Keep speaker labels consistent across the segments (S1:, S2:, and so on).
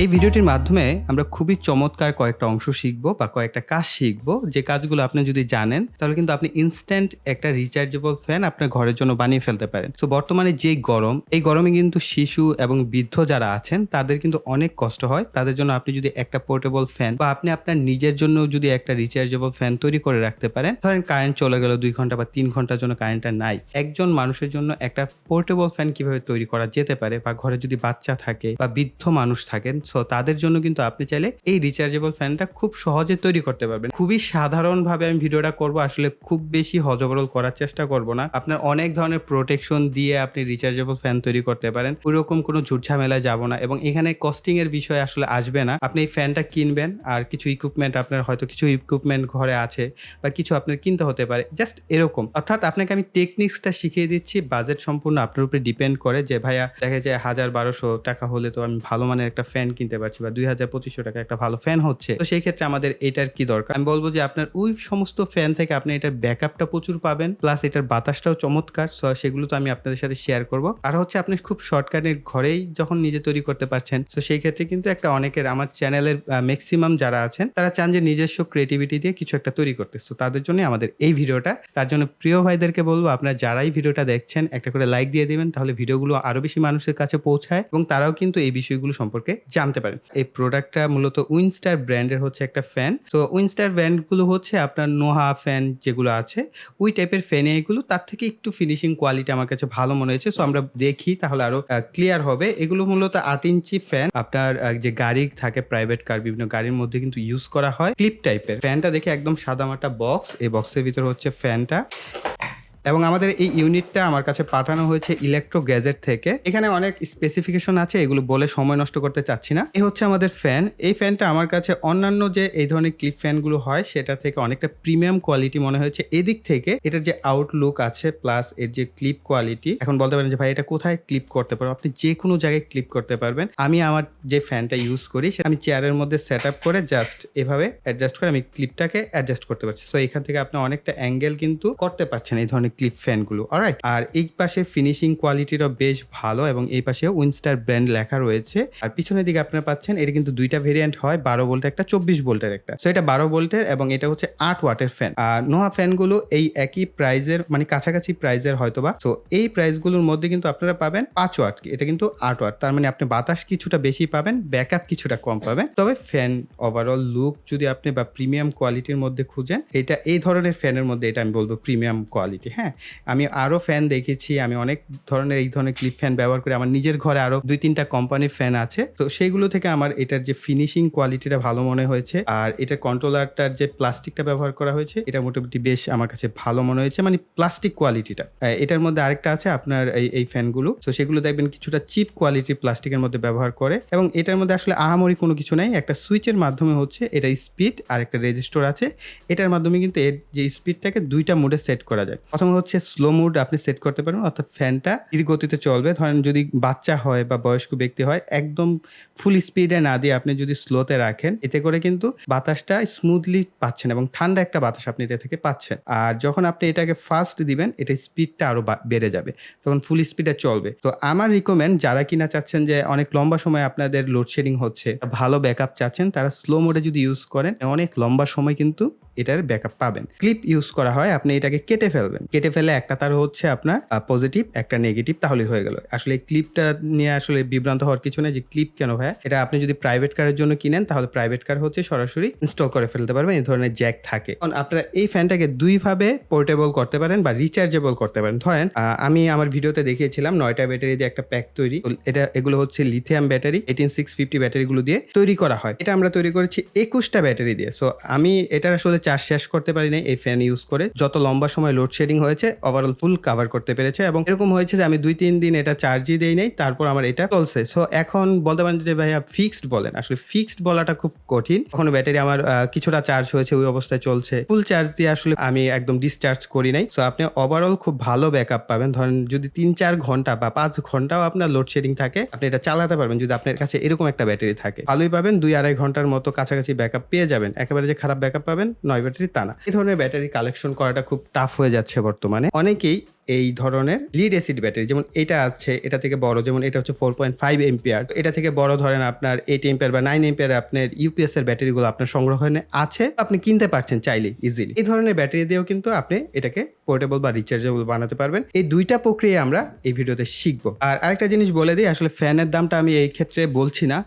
S1: এই ভিডিওটির মাধ্যমে আমরা খুবই চমৎকার কয়েকটা অংশ শিখব বা কয়েকটা কাজ শিখব। যে কাজগুলো আপনি যদি জানেন, তাহলে কিন্তু আপনি ইনস্ট্যান্ট একটা রিচার্জেবল ফ্যান আপনার ঘরের জন্য বানিয়ে ফেলতে পারেন। সো বর্তমানে যে গরম, এই গরমে কিন্তু শিশু এবং বৃদ্ধ যারা আছেন, তাদের কিন্তু অনেক কষ্ট হয়। তাদের জন্য আপনি যদি একটা পোর্টেবল ফ্যান বা আপনি আপনার নিজের জন্য যদি একটা রিচার্জেবল ফ্যান তৈরি করে রাখতে পারেন, ধরেন কারেন্ট চলে গেল দুই ঘণ্টা বা তিন ঘণ্টার জন্য কারেন্টটা নাই। একজন মানুষের জন্য একটা পোর্টেবল ফ্যান কীভাবে তৈরি করা যেতে পারে বা ঘরে যদি বাচ্চা থাকে বা বৃদ্ধ মানুষ থাকেন সো তাদের জন্য কিন্তু আপনি চাইলে এই রিচার্জেবল ফ্যানটা খুব সহজে তৈরি করতে পারবেন। খুবই সাধারণভাবে আমি ভিডিওটা করব, আসলে খুব বেশি হজবরল করার চেষ্টা করব না। আপনার অনেক ধরনের প্রোটেকশন দিয়ে আপনি রিচার্জেবল ফ্যান তৈরি করতে পারেন। ওইরকম কোনো ঝুটঝামেলায় যাব না এবং এখানে কস্টিং এর বিষয় আসলে আসবে না। আপনি এই ফ্যানটা কিনবেন আর কিছু ইকুইপমেন্ট আপনার হয়তো কিছু ইকুইপমেন্ট ঘরে আছে বা কিছু আপনার কিনতে হতে পারে। জাস্ট এরকম। অর্থাৎ আপনাকে আমি টেকনিক্সটা শিখিয়ে দিচ্ছি। বাজেট সম্পূর্ণ আপনার উপরে ডিপেন্ড করে যে, ভাইয়া, দেখা যায় হাজার বারোশো টাকা হলে তো আমি ভালো মানের একটা ফ্যান কিনতে পারছি বা দুই হাজার পঁচিশশো টাকা একটা ভালো ফ্যান হচ্ছে। তো সেই ক্ষেত্রে আমাদের এটার কি দরকার? আমি বলব যে আপনার ওই সমস্ত ফ্যান থেকে আপনি এটার ব্যাকআপটা প্রচুর পাবেন প্লাস এটার বাতাসটাও চমৎকার সেগুলো তো আমি আপনাদের সাথে শেয়ার করব। আর হচ্ছে আপনি খুব শর্টকাটের ঘরেই যখন নিজে তৈরি করতে পারছেন তো সেই ক্ষেত্রে কিন্তু একটা অনেকের, আমার চ্যানেলের ম্যাক্সিমাম যারা আছেন, তারা চান যে নিজস্ব ক্রিয়েটিভিটি দিয়ে কিছু একটা তৈরি করতে। তো তাদের জন্য আমাদের এই ভিডিওটা। তার জন্য প্রিয় ভাইদেরকে বলব, আপনারা যারাই ভিডিওটা দেখছেন, একটা করে লাইক দিয়ে দিবেন, তাহলে ভিডিওগুলো আরও বেশি মানুষের কাছে পৌঁছায় এবং তারাও কিন্তু এই বিষয়গুলো সম্পর্কে জানতে পারেন। এই প্রোডাক্টটা মূলত উইনস্টার ব্র্যান্ডের হচ্ছে একটা ফ্যান তো উইনস্টার ব্র্যান্ডগুলো হচ্ছে আপনার নোহা ফ্যান যেগুলো আছে, ওই টাইপের ফ্যানে এগুলো, তার থেকে একটু ফিনিশিং কোয়ালিটি আমার কাছে ভালো মনে হয়েছে। সো আমরা দেখি, তাহলে আরও ক্লিয়ার হবে। এগুলো মূলত আট ইঞ্চি ফ্যান আপনার যে গাড়ি থাকে প্রাইভেট কার বিভিন্ন গাড়ির মধ্যে কিন্তু ইউজ করা হয়। ক্লিপ টাইপের ফ্যানটা দেখে একদম সাদামাটা বক্স এই বক্সের ভিতরে হচ্ছে ফ্যানটা এবং আমাদের এই ইউনিটটা আমার কাছে পাঠানো হয়েছে ইলেকট্রো গ্যাজেট থেকে। এখানে অনেক স্পেসিফিকেশন আছে, এগুলো বলে সময় নষ্ট করতে চাচ্ছি না। এই হচ্ছে আমাদের ফ্যান এই ফ্যানটা আমার কাছে অন্যান্য যে এই ধরনের ক্লিপ ফ্যানগুলো হয়, সেটা থেকে অনেকটা প্রিমিয়াম কোয়ালিটি মনে হয়েছে। এদিক থেকে এটার যে আউটলুক আছে প্লাস এর যে ক্লিপ কোয়ালিটি এখন বলতে পারেন যে, ভাই, এটা কোথায় ক্লিপ করতে পারব? আপনি যে কোনো জায়গায় ক্লিপ করতে পারবেন। আমি আমার যে ফ্যানটা ইউজ করি সেটা আমি চেয়ারের মধ্যে সেট আপ করে জাস্ট এভাবে অ্যাডজাস্ট করে আমি ক্লিপটাকে অ্যাডজাস্ট করতে পারছি। সো এখান থেকে আপনি অনেকটা অ্যাঙ্গেল কিন্তু করতে পারছেন এই ধরনের ক্লিপ ফ্যানগুলো অলরাইট আর এই পাশে ফিনিশিং কোয়ালিটিটা বেশ ভালো এবং এই পাশে উইনস্টার ব্র্যান্ড লেখা রয়েছে। আর পিছনের দিকে আপনারা পাচ্ছেন, এটা কিন্তু দুইটা ভেরিয়েন্ট হয়, বারো ভোল্টের একটা, চব্বিশ ভোল্টের একটা। সো এটা বারো ভোল্টের এবং এটা হচ্ছে আট ওয়াটের ফ্যান আর নোহা ফ্যানগুলো এই একই প্রাইজের মানে কাছাকাছি প্রাইজের হয়তোবা। সো এই প্রাইসগুলোর মধ্যে কিন্তু আপনারা পাবেন পাঁচ ওয়াট এটা কিন্তু আট ওয়াট তার মানে আপনি বাতাস কিছুটা বেশি পাবেন ব্যাকআপ কিছুটা কম পাবেন। তবে ফ্যান ওভারঅল লুক যদি আপনি বা প্রিমিয়াম কোয়ালিটির মধ্যে খুঁজেন, এটা এই ধরনের ফ্যানের মধ্যে এটা আমি বলব প্রিমিয়াম কোয়ালিটি হ্যাঁ আমি আরও ফ্যান দেখেছি, আমি অনেক ধরনের এই ধরনের ক্লিপ ফ্যান ব্যবহার করি। আমার নিজের ঘরে আরও দুই তিনটা কোম্পানির ফ্যান আছে। তো সেইগুলো থেকে আমার এটার যে ফিনিশিং কোয়ালিটিটা ভালো মনে হয়েছে, আর এটার কন্ট্রোলারটার যে প্লাস্টিকটা ব্যবহার করা হয়েছে, এটা মোটামুটি বেশ আমার কাছে ভালো মনে হয়েছে। মানে প্লাস্টিক কোয়ালিটিটা এটার মধ্যে আরেকটা আছে আপনার এই এই ফ্যানগুলো তো সেগুলো দেখবেন কিছুটা চিপ কোয়ালিটির প্লাস্টিকের মধ্যে ব্যবহার করে। এবং এটার মধ্যে আসলে আহামরি কোনো কিছু নাই। একটা সুইচের মাধ্যমে হচ্ছে এটা স্পিড আর একটা রেজিস্টার আছে। এটার মাধ্যমে কিন্তু এর যে স্পিডটাকে দুইটা মোডে সেট করা যায়। প্রথমে হচ্ছে স্লো মোড আপনি সেট করতে পারেন অর্থাৎ ফ্যানটা ধীর গতিতে চলবে। ধরেন যদি বাচ্চা হয় বা বয়স্ক ব্যক্তি হয়, একদম ফুল স্পিডে না দিয়ে আপনি যদি স্লোতে রাখেন, এতে করে কিন্তু বাতাসটা স্মুথলি পাচ্ছেন এবং ঠান্ডা একটা বাতাস আপনি এটা থেকে পাচ্ছেন। আর যখন আপনি এটাকে ফাস্ট দিবেন এটা স্পিডটা আরও বেড়ে যাবে, তখন ফুল স্পিডে চলবে। তো আমার রিকমেন্ড যারা কিনা চাচ্ছেন যে অনেক লম্বা সময় আপনাদের লোডশেডিং হচ্ছে, ভালো ব্যাকআপ চাচ্ছেন, তারা স্লো মোডে যদি ইউজ করেন, অনেক লম্বা সময় কিন্তু এটার ব্যাকআপ পাবেন। ক্লিপ ইউজ করা হয়, আপনি এটাকে কেটে ফেলবেন। কেটে ফেলে একটা তার হচ্ছে আপনার পজিটিভ একটা নেগেটিভ তাহলে হয়ে গেল। আসলে ক্লিপটা নিয়ে আসলে বিভ্রান্ত হওয়ার কিছু নেই যে ক্লিপ কেন হয় এটা আপনি যদি প্রাইভেট কারের জন্য কিনেন, তাহলে প্রাইভেট কার হচ্ছে সরাসরি ইনস্টল করে ফেলতে পারবেন, এই ধরনের জ্যাক থাকে। কারণ আপনারা এই ফ্যানটাকে দুইভাবে পোর্টেবল করতে পারেন বা রিচার্জেবল করতে পারেন। ধরেন আমি আমার ভিডিওতে দেখিয়েছিলাম নয়টা ব্যাটারি দিয়ে একটা প্যাক তৈরি। এটা, এগুলো হচ্ছে lithium battery eighteen six fifty ব্যাটারিগুলো দিয়ে তৈরি করা হয়। এটা আমরা তৈরি করেছি একুশটা ব্যাটারি দিয়ে। সো আমি এটার আসলে চার্জ শেষ করতে পারি না এই ফ্যান ইউজ করে। যত লম্বা সময় লোডশেডিং হয়েছে ওভারঅল ফুল কাভার করতে পেরেছে এবং এরকম হয়েছে যে আমি দুই তিন দিন এটা চার্জই দেই নাই, তারপর আমার এটা চলছে। সো এখন বলতে পারেন যে ভাইয়া ফিক্সড বলেন, আসলে ফিক্সড বলাটা খুব কঠিন। কখনো ব্যাটারি আমার কিছুটা চার্জ হয়েছে, ওই অবস্থায় চলছে। ফুল চার্জ দিয়ে আসলে আমি একদম ডিসচার্জ করি নাই। সো আপনি ওভারঅল খুব ভালো ব্যাকআপ পাবেন। ধরেন যদি তিন চার ঘণ্টা বা পাঁচ ঘন্টাও আপনার লোডশেডিং থাকে, আপনি এটা চালাতে পারবেন যদি আপনার কাছে এরকম একটা ব্যাটারি থাকে। ভালোই পাবেন, দুই আড়াই ঘণ্টার মতো কাছাকাছি ব্যাকআপ পেয়ে যাবেন। একেবারে যে খারাপ ব্যাকআপ পাবেন, নয় ব্যাটারি তা না এই ধরনের ব্যাটারি কালেকশন করাটা খুব টাফ হয়ে যাচ্ছে বর্তমানে। অনেকেই এই ধরনের লিড অ্যাসিড ব্যাটারি যেমন এটা আছে এটা থেকে বড়, যেমন এটা হচ্ছে ফোর পয়েন্ট ফাইভ এম্পিয়ার এটা থেকে বড় ধরেন আপনার এইট এম্পিয়ার বা নাইন এম্পিয়ার আপনার ইউপিএস এর ব্যাটারিগুলো আপনার সংগ্রহণে আছে, আপনি কিনতে পারছেন চাইলে ইজিলি এই ধরনের ব্যাটারি দিয়েও কিন্তু আপনি এটাকে পোর্টেবল বা রিচার্জেবল বানাতে পারবেন। এই দুইটা প্রক্রিয়া আমরা এই ভিডিওতে শিখব। আর আরেকটা জিনিস বলে দিই, আসলে ফ্যানের দামটা আমি এই ক্ষেত্রে বলছি না।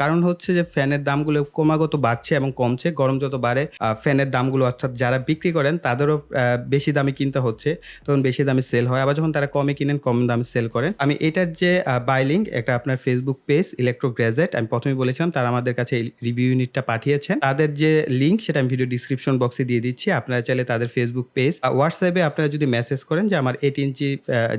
S1: কারণ হচ্ছে যে ফ্যানের দামগুলো ক্রমাগত বাড়ছে এবং কমছে, গরম যত বাড়ে ফ্যানের দামগুলো অর্থাৎ যারা বিক্রি করেন, তাদেরও বেশি দামে কিনতে হচ্ছে। তখন বেশি দামে সেল হয়। আবার যখন তারা কমে কিনেন, কম দামে সেল করেন আমি এটার যে বাইলিং একটা আপনার ফেসবুক পেজ ইলেকট্রো গ্র্যাজেট আমি প্রথমে বলেছিলাম, তারা আমাদের কাছে রিভিউ ইউনিটটা পাঠিয়েছেন। তাদের যে লিঙ্ক সেটা আমি ভিডিও ডিসক্রিপশন বক্সে দিয়ে দিচ্ছি। আপনারা চাইলে তাদের ফেসবুক পেজ হোয়াটসঅ্যাপে আপনারা যদি মেসেজ করেন যে, আমার এইট ইঞ্চি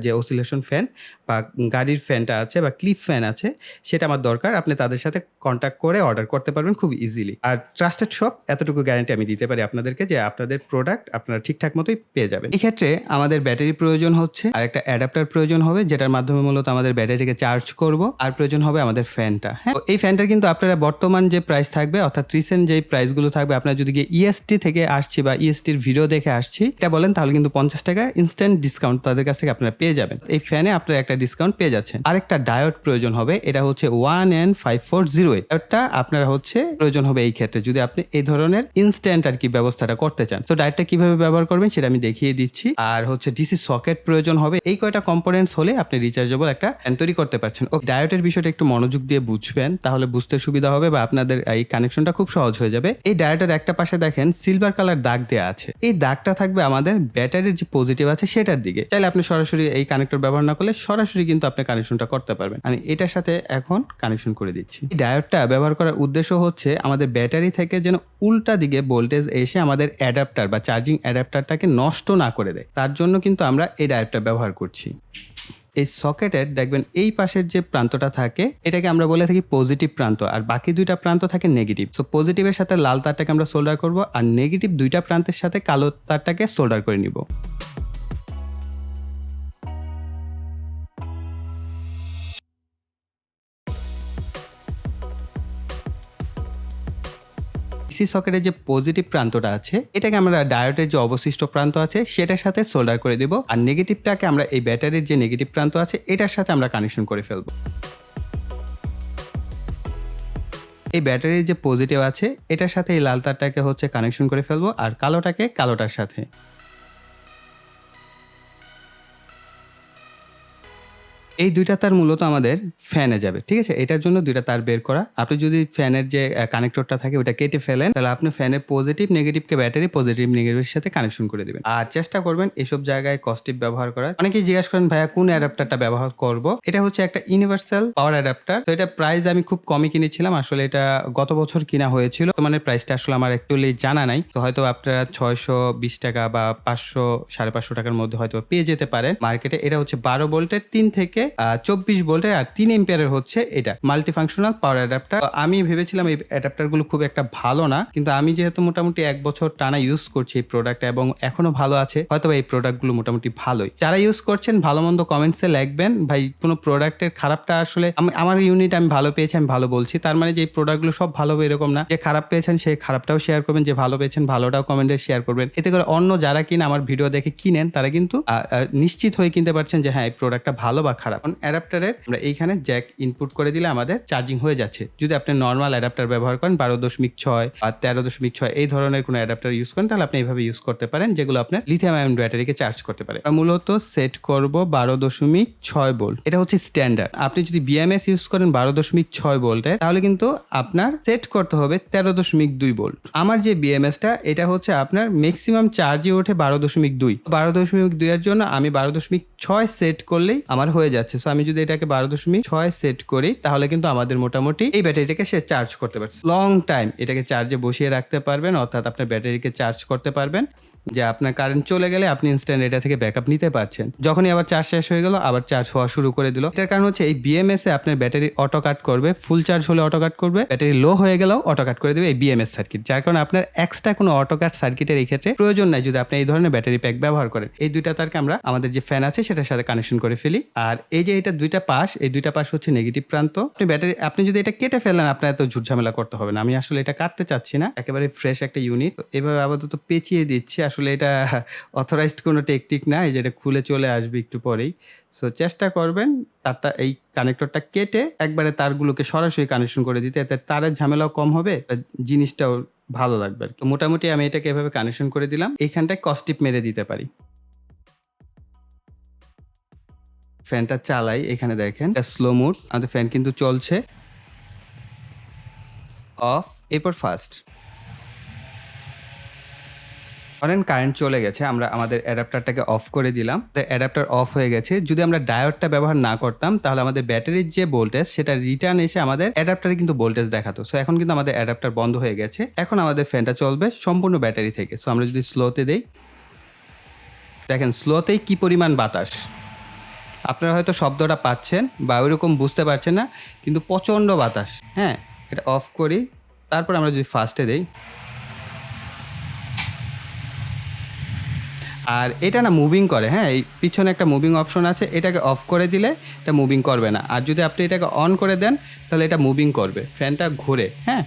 S1: যে অসিলেশন ফ্যান বা গাড়ির ফ্যানটা আছে বা ক্লিপ ফ্যান আছে, সেটা আমার দরকার। আপনি তাদের সাথে কন্ট্যাক্ট করে অর্ডার করতে পারবেন খুব ইজিলি আর ট্রাস্টেড শপ এতটুকু গ্যারান্টি আমি দিতে পারি আপনাদেরকে যে, আপনাদের প্রোডাক্ট আপনারা ঠিকঠাক মতোই পেয়ে যাবেন। এক্ষেত্রে আমাদের ব্যাটারি প্রয়োজন হচ্ছে। আর একটা অ্যাডাপ্টার প্রয়োজন হবে, যেটার মাধ্যমে মূলত আমাদের ব্যাটারিকে চার্জ করব। আর প্রয়োজন হবে আমাদের ফ্যানটা হ্যাঁ? এই ফ্যানটা কিন্তু আপনারা বর্তমান যে প্রাইস থাকবে, অর্থাৎ রিসেন্ট যে প্রাইসগুলো থাকবে, আপনারা যদি গিয়ে ইএসটি থেকে আসছি বা ইএসটির ভিডিও দেখে আসছি, এটা বলেন, তাহলে কিন্তু পঞ্চাশ টাকা ইনস্ট্যান্ট ডিসকাউন্ট তাদের কাছ থেকে আপনারা পেয়ে যাবেন। এই ফ্যানে আপনারা একটা ডিসকাউন্ট পেয়ে যাচ্ছেন। আরেকটা ডায়োড প্রয়োজন হবে, এটা হচ্ছে one N five four zero ডায়োডটা আপনারা হচ্ছে, প্রয়োজন হবে এই ক্ষেত্রে, যদি আপনি এই ধরনের ইনস্ট্যান্ট আর কি ব্যবস্থাটা করতে চান। তো ডায়োডটা কীভাবে ব্যবহার করবেন, সেটা আমি দেখিয়ে দিচ্ছি। আর হচ্ছে ডিসি সকেট প্রয়োজন হবে, এই কয়টা কম্পোনেন্টস হলে আপনি রিচার্জেবল একটা ফ্যান তৈরি করতে পারছেন। ও ডায়োডের বিষয়টা একটু মনোযোগ দিয়ে বুঝবেন, তাহলে বুঝতে সুবিধা হবে বা আপনাদের এই কানেকশনটা খুব সহজ হয়ে যাবে। এই ডায়োডের একটা পাশে দেখেন সিলভার কালার দাগ দেওয়া আছে। এই দাগটা থাকবে আমাদের ব্যাটারির যে পজিটিভ আছে সেটার দিকে। চাইলে আপনি সরাসরি এই কানেক্টর ব্যবহার না করলে সরাসরি কিন্তু আপনি কানেকশনটা করতে পারবেন। আমি এটার সাথে এখন কানেকশন করে দিচ্ছি। এই ডায়োডটা ব্যবহার করার উদ্দেশ্য হচ্ছে আমাদের ব্যাটারি থেকে যেন উল্টা দিকে ভোল্টেজ এসে আমাদের অ্যাডাপ্টার বা চার্জিং অ্যাডাপ্টারটাকে নষ্ট না করে দেয়। তার জন্য কিন্তু আমরা এই ডায়োডটা ব্যবহার করছি। এই সকেটের দেখবেন এই পাশের যে প্রান্তটা থাকে, এটাকে আমরা বলে থাকি পজিটিভ প্রান্ত, আর বাকি দুইটা প্রান্ত থাকে নেগেটিভ তো পজিটিভের সাথে লাল তারটাকে আমরা সোল্ডার করব, আর নেগেটিভ দুইটা প্রান্তের সাথে কালো তারটাকে সোল্ডার করে নিব। ডিসি সকেটের যে পজিটিভ প্রান্তটা আছে, এটাকে আমরা ডায়োডের যে অবশিষ্ট প্রান্ত আছে, সেটার সাথে সোল্ডার করে দেব আর নেগেটিভটাকে আমরা এই ব্যাটারির যে নেগেটিভ প্রান্ত আছে, এটার সাথে আমরা কানেকশন করে ফেলব। এই ব্যাটারির যে পজিটিভ আছে, এটার সাথে এই লাল তারটাকে হচ্ছে কানেকশন করে ফেলব আর কালোটাকে কালোটার সাথে। এই দুইটা তার মূলত আমাদের ফ্যানে যাবে, ঠিক আছে? এটার জন্য দুইটা তার বের করা। আপনি যদি ফ্যানের যে কানেক্টরটা থাকে, ওটা কেটে ফেলেন, তাহলে আপনি ফ্যানের পজিটিভ নেগেটিভকে ব্যাটারি পজিটিভ নেগেটিভের সাথে কানেকশন করে দেবেন। আর চেষ্টা করবেন এসব জায়গায় কস্টিভ ব্যবহার করার। অনেকেই জিজ্ঞাসা করেন, ভাইয়া, কোন অ্যাডাপ্টারটা ব্যবহার করব? এটা হচ্ছে একটা ইউনিভার্সাল পাওয়ার অ্যাডাপ্টার তো এটা প্রাইস আমি খুব কমই কিনেছিলাম। আসলে এটা গত বছর কিনা হয়েছিল। মানে প্রাইসটা আসলে আমার অ্যাকচুয়ালি জানা নাই। তো হয়তো আপনারা ছয়শো বিশ টাকা বা পাঁচশো, সাড়ে পাঁচশো টাকার মধ্যে হয়তো পেয়ে যেতে পারেন মার্কেটে এটা হচ্ছে বারো ভোল্টের তিন থেকে চব্বিশ ভোল্টের আর তিন এম্পিয়ারের হচ্ছে এটা। মাল্টি ফাংশনাল পাওয়ার অ্যাডাপ্টার আমি ভেবেছিলাম এই অ্যাডাপ্টারগুলো খুব একটা ভালো না, কিন্তু আমি যেহেতু মোটামুটি এক বছর টানা ইউজ করছি এই প্রোডাক্ট এবং এখনও ভালো আছে হয়তো এই প্রোডাক্টগুলো মোটামুটি ভালোই। যারা ইউজ করছেন, ভালো মন্দ কমেন্টসে লিখবেন। ভাই, কোনো প্রোডাক্টের খারাপটা আসলে আমি আমার ইউনিট আমি ভালো পেয়েছি, আমি ভালো বলছি। তার মানে যে প্রোডাক্টগুলো সব ভালো এরকম না। যে খারাপ পেয়েছেন সেই খারাপটাও শেয়ার করবেন, যে ভালো পেয়েছেন, ভালোটাও কমেন্টে শেয়ার করবেন। এতে করে অন্য যারা কিনা আমার ভিডিও দেখে কিনেন, তারা কিন্তু নিশ্চিত হয়ে কিনতে পারছেন যে হ্যাঁ এই প্রোডাক্টটা ভালো বা খারাপ। অ্যাডাপ্টারের আমরা এইখানে জ্যাক ইনপুট করে দিলে আমাদের চার্জিং হয়ে যাচ্ছে। যদি আপনি নর্মাল অ্যাডাপ্টার ব্যবহার করেন বারো দশমিক ছয় আর তেরো দশমিক ছয় এই ধরনের কোনো অ্যাডাপ্টার ইউজ করেন, তাহলে আপনি এইভাবে ইউজ করতে পারেন, যেগুলো আপনার লিথিয়াম আয়ন ব্যাটারিকে চার্জ করতে পারে। মূলত সেট করব বারো দশমিক ছয় বোল্ট এটা হচ্ছে স্ট্যান্ডার্ড আপনি যদি বিএমএস ইউজ করেন বারো দশমিক ছয় ভোল্টের তাহলে কিন্তু আপনার সেট করতে হবে তেরো দশমিক দুই বোল্ট আমার যে বিএমএসটা এটা হচ্ছে আপনার ম্যাক্সিমাম চার্জে ওঠে বারো দশমিক দুই। বারো দশমিক দুইয়ের জন্য আমি বারো দশমিক ছয় সেট করলেই আমার হয়ে যাচ্ছে। সো আমি যদি এটাকে বারো দশমিক ছয় সেট করি, তাহলে কিন্তু আমাদের মোটামুটি এই ব্যাটারিটাকে সে চার্জ করতে পারছে। লং টাইম এটাকে চার্জে বসিয়ে রাখতে পারবেন, অর্থাৎ আপনার ব্যাটারিকে চার্জ করতে পারবেন। যে আপনার কারেন্ট চলে গেলে আপনি ইনস্ট্যান্ট এটা থেকে ব্যাকআপ নিতে পারছেন। যখনই আবার চার্জ শেষ হয়ে গেল, আবার চার্জ হওয়া শুরু করে দিল। এটার কারণ হচ্ছে এই বিএমএস এ আপনার ব্যাটারি অটো কাট করবে ফুল চার্জ হলে অটো কাট করবে ব্যাটারি লো হয়ে গেলেও অটো কাট করে দেবে এই বিএমএস সার্কিট যার কারণে আপনার এক্সট্রা কোনো অটো কাট সার্কিটের এই ক্ষেত্রে প্রয়োজন নাই, যদি আপনি এই ধরনের ব্যাটারি প্যাক ব্যবহার করেন। এই দুইটা তারকে আমরা আমাদের যে ফ্যান আছে, সেটার সাথে কানেকশন করে ফেলি। আর এই যে এটা দুইটা পাশ, এই দুইটা পাশ হচ্ছে নেগেটিভ প্রান্ত। আপনি ব্যাটারি আপনি যদি এটা কেটে ফেলেন, আপনার এত ঝুট ঝামেলা করতে হবে না। আমি আসলে এটা কাটতে চাচ্ছি না। একেবারে ফ্রেশ একটা ইউনিট এভাবে আপাতত পেঁচিয়ে দিচ্ছি, আসলে আসলে এটা অথরাইজড কোনো টেকনিক নাই, যেটা খুলে চলে আসবে একটু পরেই। সো চেষ্টা করবেন তারটা, এই কানেক্টরটা কেটে একবারে তারগুলোকে সরাসরি কানেকশন করে দিতে, এতে তারের ঝামেলাও কম হবে জিনিসটাও ভালো লাগবে আর কি। মোটামুটি আমি এটাকে এভাবে কানেকশন করে দিলাম এইখানটায় কস্টিপ মেরে দিতে পারি। ফ্যানটা চালাই, এখানে দেখেন স্লো মুড আমাদের ফ্যান কিন্তু চলছে। অফ এরপর ফার্স্ট ধরেন কারেন্ট চলে গেছে, আমরা আমাদের অ্যাডাপ্টারটাকে অফ করে দিলাম। অ্যাডাপ্টার অফ হয়ে গেছে। যদি আমরা ডায়োডটা ব্যবহার না করতাম, তাহলে আমাদের ব্যাটারির যে ভোল্টেজ সেটা রিটার্ন এসে আমাদের অ্যাডাপ্টারে কিন্তু ভোল্টেজ দেখাতো। সো এখন কিন্তু আমাদের অ্যাডাপ্টার বন্ধ হয়ে গেছে। এখন আমাদের ফ্যানটা চলবে সম্পূর্ণ ব্যাটারি থেকে। সো আমরা যদি স্লোতে দেই, দেখেন স্লোতেই কি পরিমাণ বাতাস। আপনারা হয়তো শব্দটা পাচ্ছেন বা ওইরকম বুঝতে পারছেন না, কিন্তু প্রচণ্ড বাতাস। হ্যাঁ এটা অফ করি। তারপর আমরা যদি ফার্স্টে দেই আর এটা না মুভিং করে হ্যাঁ এই পিছনে একটা মুভিং অপশন আছে, এটাকে অফ করে দিলে এটা মুভিং করবে না। আর যদি আপনি এটাকে অন করে দেন, তাহলে এটা মুভিং করবে ফ্যানটা ঘুরে হ্যাঁ।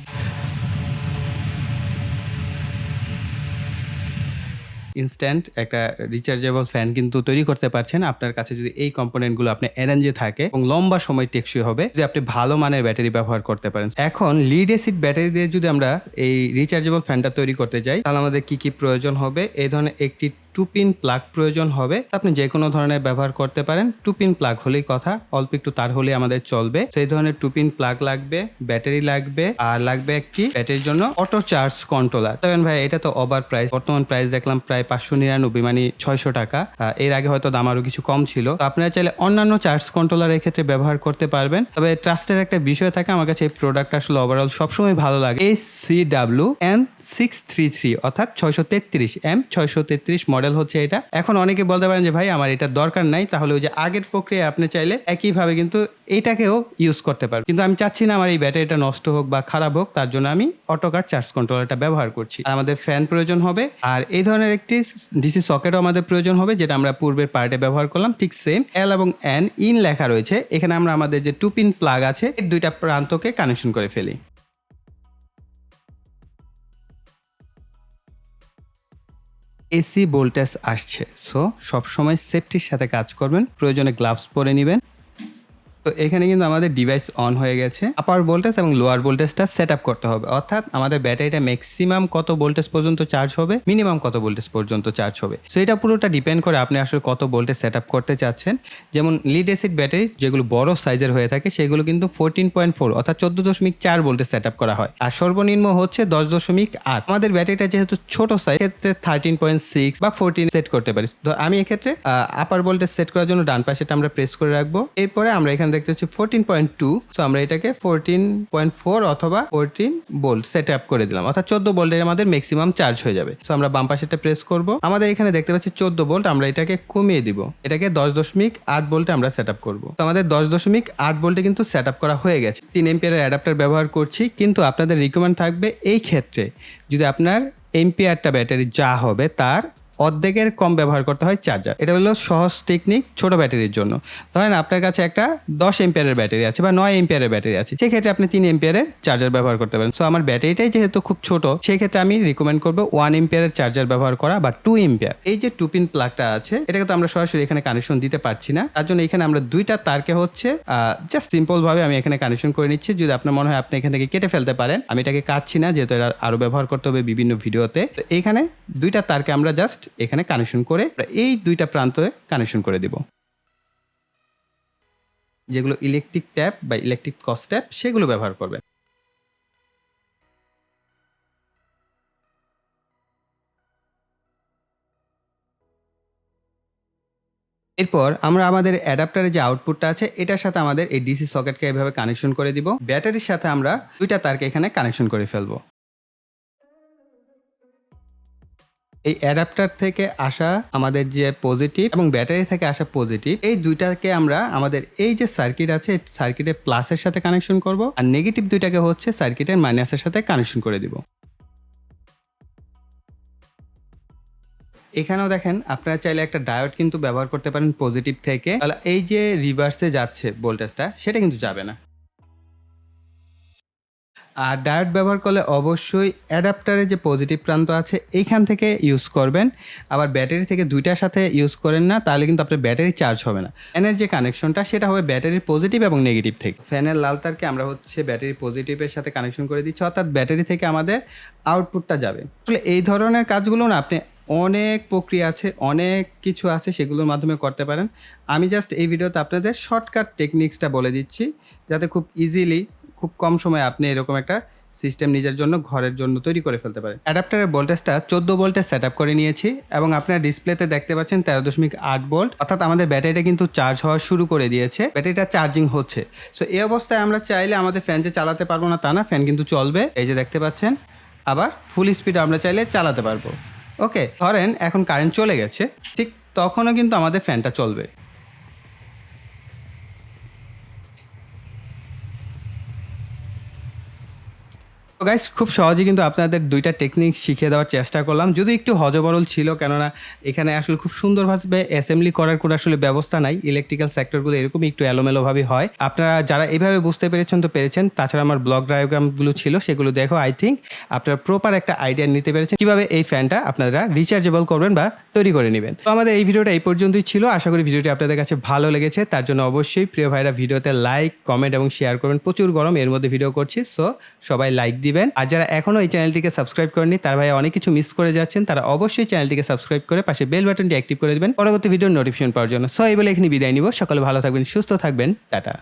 S1: ইনস্ট্যান্ট একটা রিচার্জেবল ফ্যান কিন্তু তৈরি করতে পারছেন। আপনার কাছে যদি এই কম্পোনেন্টগুলো আপনি অ্যারেঞ্জে থাকে, এবং লম্বা সময় টেকসই হবে, যদি আপনি ভালো মানের ব্যাটারি ব্যবহার করতে পারেন। এখন লিড এসিড ব্যাটারি দিয়ে যদি আমরা এই রিচার্জেবল ফ্যানটা তৈরি করতে যাই, তাহলে আমাদের কি কি প্রয়োজন হবে? এই ধরনের একটি টু পিন প্লাগ প্রয়োজন হবে। আপনি যে কোনো ধরনের ব্যবহার করতে পারেন। টু পিন প্লাগ হলেই কথা, অল্প একটু তার হলেই আমাদের চলবে। সেই ধরনের টু পিন প্লাগ লাগবে, ব্যাটারি লাগবে, আর লাগবে একটি ব্যাটারির জন্য অটো চার্জ কন্ট্রোলার। তবে ভাই, এটা তো ওভার প্রাইস। বর্তমান প্রাইস দেখলাম প্রায় পাঁচশো নিরানব্বই মানে ছয়শো টাকা। এর আগে হয়তো দাম আরও কিছু কম ছিল। তো আপনারা চাইলে অন্যান্য চার্জ কন্ট্রোলার ক্ষেত্রে ব্যবহার করতে পারবেন। তবে ট্রাস্টের একটা বিষয় থাকে, আমার কাছে এই প্রোডাক্ট আসলে ওভারঅল সবসময় ভালো লাগে। এই C W M six three three অর্থাৎ ছয়শো তেত্রিশ এম ছয়শো তেত্রিশ মডেল হচ্ছে এটা। এখন অনেকে বলতে পারেন যে, ভাই, আমার এটা দরকার নাই। তাহলে ওই যে আগের প্রক্রিয়া আপনি চাইলে একইভাবে কিন্তু এটাকেও ইউজ করতে পারবেন কিন্তু আমি চাচ্ছি না আমার এই ব্যাটারিটা নষ্ট হোক বা খারাপ হোক, তার জন্য আমি অটোকার চার্জ কন্ট্রোলারটা ব্যবহার করছি। আর আমাদের ফ্যান প্রয়োজন হবে, আর এই ধরনের একটি ডিসি সকেটও আমাদের প্রয়োজন হবে, যেটা আমরা পূর্বের পার্টে ব্যবহার করলাম, ঠিক সেম এল এবং এন ইন লেখা রয়েছে। এখানে আমরা আমাদের যে টু পিন প্লাগ আছে এর দুইটা প্রান্তকে কানেকশন করে ফেলি। এসি ভোল্টেজ আসছে। সো সবসময় সেফটির সাথে কাজ করবেন প্রয়োজনে গ্লাভস পরে নেবেন। তো এখানে কিন্তু আমাদের ডিভাইস অন হয়ে গেছে। আপার ভোল্টেজ এবং লোয়ার ভোল্টেজটা সেট আপ করতে হবে। অর্থাৎ আমাদের ব্যাটারিটা ম্যাক্সিমাম কত ভোল্টেজ পর্যন্ত চার্জ হবে? মিনিমাম কত ভোল্টেজ পর্যন্ত চার্জ হবে? সো এটা পুরোটা ডিপেন্ড করে আপনি আসলে কত ভোল্টেজ সেট আপ করতে চাচ্ছেন। যেমন লিড এসিড ব্যাটারি যেগুলো বড় সাইজের হয়ে থাকে, সেগুলো কিন্তু ফোরটিন পয়েন্ট ফোর অর্থাৎ চোদ্দ দশমিক চার ভোল্টেজ সেট আপ করা হয়। আর সর্বনিম্ন হচ্ছে দশ দশমিক আট। আমাদের ব্যাটারিটা যেহেতু ছোট সাইজ ক্ষেত্রে থার্টিন পয়েন্ট সিক্স বা ফোরটিন সেট করতে পারি। তো আমি এক্ষেত্রে আপার ভোল্টেজ সেট করার জন্য ডান পাশেটা আমরা প্রেস করে রাখব। এরপরে আমরা এখানে দেখতে হচ্ছে ফোরটিন পয়েন্ট টু তো আমরা এটাকে ফোরটিন পয়েন্ট ফোর অথবা ফোরটিন বোল্ট সেট আপ করে দিলাম। অর্থাৎ চোদ্দ ভোল্টের আমাদের ম্যাক্সিমাম চার্জ হয়ে যাবে। তো আমরা বাম পাশেটা প্রেস করব। আমাদের এখানে দেখতে পাচ্ছি চোদ্দ বোল্ট আমরা এটাকে কমিয়ে দিব। এটাকে দশ দশমিক আট বোল্টে আমরা সেট আপ করব। তো আমাদের দশ দশমিক আট বোল্টে কিন্তু সেট আপ করা হয়ে গেছে। তিন এমপিয়ারের অ্যাডাপ্টার ব্যবহার করছি, কিন্তু আপনাদের রিকমেন্ড থাকবে এই ক্ষেত্রে। যদি আপনার এমপিআরটা ব্যাটারি যা হবে, তার অর্ধেকের কম ব্যবহার করতে হয় চার্জার। এটা হলো সহজ টেকনিক ছোট ব্যাটারির জন্য। ধরেন আপনার কাছে একটা দশ এম্পিয়ারের ব্যাটারি আছে বা নয় এম্পিয়ারের ব্যাটারি আছে। সেক্ষেত্রে আপনি তিন এম্পিয়ারের চার্জার ব্যবহার করতে পারেন। সো আমার ব্যাটারিটাই যেহেতু খুব ছোট, সেক্ষেত্রে আমি রিকমেন্ড করব ওয়ান এম্পিয়ারের চার্জার ব্যবহার করা বা টু এম্পিয়ার এই যে টু পিন প্লাগটা আছে, এটাকে তো আমরা সরাসরি এখানে কানেকশন দিতে পারছি না। তার জন্য এখানে আমরা দুইটা তারকে হচ্ছে জাস্ট সিম্পল ভাবে আমি এখানে কানেকশন করে নিচ্ছি। যদি আপনার মনে হয় আপনি এখান থেকে কেটে ফেলতে পারেন। আমি এটাকে কাটছি না, যেহেতু এটা আরও ব্যবহার করতে হবে বিভিন্ন ভিডিওতে। তো এইখানে দুইটা তারকে আমরা জাস্ট এখানে কানেকশন করে এই দুইটা প্রান্তে কানেকশন করে দিব। যেগুলো ইলেকট্রিক ট্যাপ বা ইলেকট্রিক কস ট্যাপ সেগুলো ব্যবহার করবেন এরপর আমরা আমাদের অ্যাডাপ্টারের যে আউটপুটটা আছে, এটার সাথে আমাদের এই ডিসি সকেটকে এভাবে কানেকশন করে দিব। ব্যাটারির সাথে আমরা দুইটা তারকে এখানে কানেকশন করে ফেলব। এই অ্যাডাপ্টার থেকে আসা আমাদের যে পজিটিভ এবং ব্যাটারি থেকে আসা পজিটিভ এই দুইটাকে আমরা আমাদের এই যে সার্কিট আছে সার্কিটের প্লাসের সাথে কানেকশন করব আর নেগেটিভ দুইটাকে হচ্ছে সার্কিটের মাইনাসের সাথে কানেকশন করে দিব। এখানেও দেখেন, আপনারা চাইলে একটা ডায়োড কিন্তু ব্যবহার করতে পারেন পজিটিভ থেকে। তাহলে এই যে রিভার্সে যাচ্ছে ভোল্টেজটা সেটা কিন্তু যাবে না। আর ডায়োড ব্যবহার করলে অবশ্যই অ্যাডাপ্টারের যে পজিটিভ প্রান্ত আছে, এইখান থেকে ইউজ করবেন। আবার ব্যাটারি থেকে দুইটার সাথে ইউজ করেন না, তাহলে কিন্তু আপনার ব্যাটারি চার্জ হবে না। ফ্যানের যে কানেকশনটা, সেটা হবে ব্যাটারির পজিটিভ এবং নেগেটিভ থেকে। ফ্যানের লাল তারকে আমরা হচ্ছে ব্যাটারি পজিটিভের সাথে কানেকশন করে দিচ্ছি, অর্থাৎ ব্যাটারি থেকে আমাদের আউটপুটটা যাবে। আসলে এই ধরনের কাজগুলো না, আপনি অনেক প্রক্রিয়া আছে, অনেক কিছু আছে, সেগুলোর মাধ্যমে করতে পারেন। আমি জাস্ট এই ভিডিওতে আপনাদের শর্টকাট টেকনিক্সটা বলে দিচ্ছি, যাতে খুব ইজিলি খুব কম সময়ে আপনি এরকম একটা সিস্টেম নিজের জন্য, ঘরের জন্য তৈরি করে ফেলতে পারেন। অ্যাডাপ্টারের ভোল্টেজটা চোদ্দ ভোল্টে সেট আপ করে নিয়েছি এবং আপনার ডিসপ্লেতে দেখতে পাচ্ছেন তেরো দশমিক আট ভোল্ট অর্থাৎ আমাদের ব্যাটারিটা কিন্তু চার্জ হওয়া শুরু করে দিয়েছে। ব্যাটারিটা চার্জিং হচ্ছে। সো এই অবস্থায় আমরা চাইলে আমাদের ফ্যান যে চালাতে পারব না তা না ফ্যান কিন্তু চলবে। এই যে দেখতে পাচ্ছেন, আবার ফুল স্পিডে আমরা চাইলে চালাতে পারব। ওকে ধরেন এখন কারেন্ট চলে গেছে। ঠিক তখনও কিন্তু আমাদের ফ্যানটা চলবে। গাইস খুব সহজেই কিন্তু আপনাদের দুইটা টেকনিক শিখিয়ে দেওয়ার চেষ্টা করলাম। যদি একটু হজবরল ছিল, কেননা এখানে আসলে খুব সুন্দরভাবে অ্যাসেম্বলি করার কোনো আসলে ব্যবস্থা নাই ইলেকট্রিক্যাল সেক্টরগুলো এরকমই একটু এলোমেলোভাবে হয়। আপনারা যারা এইভাবে বুঝতে পেরেছেন তো পেরেছেন, তাছাড়া আমার ব্লগ ডায়াগ্রামগুলো ছিল, সেগুলো দেখো আই থিঙ্ক আপনারা প্রপার একটা আইডিয়া নিতে পেরেছেন কীভাবে এই ফ্যানটা আপনারা রিচার্জেবল করবেন বা তৈরি করে নেবেন। তো আমাদের এই ভিডিওটা এই পর্যন্তই ছিল। আশা করি ভিডিওটি আপনাদের কাছে ভালো লেগেছে। তার জন্য অবশ্যই প্রিয় ভাইরা ভিডিওতে লাইক কমেন্ট এবং শেয়ার করবেন। প্রচুর গরম এর মধ্যে ভিডিও করছি। সো সবাই লাইক দিবেন। আর যারা এখনও এই চ্যানেলটিকে সাবস্ক্রাইব করেনি তার ভাই অনেক কিছু মিস করে যাচ্ছেন, তারা অবশ্যই চ্যানেলটিকে সাবস্ক্রাইব করে পাশে বেল বাটনটি অ্যাক্টিভ করে দেবেন। পরবর্তী ভিডিওর নোটিফিকেশন পাওয়ার জন্য। সো এই বলে এখানে বিদায় নিব। সকলে ভালো থাকবেন, সুস্থ থাকবেন। টাটা।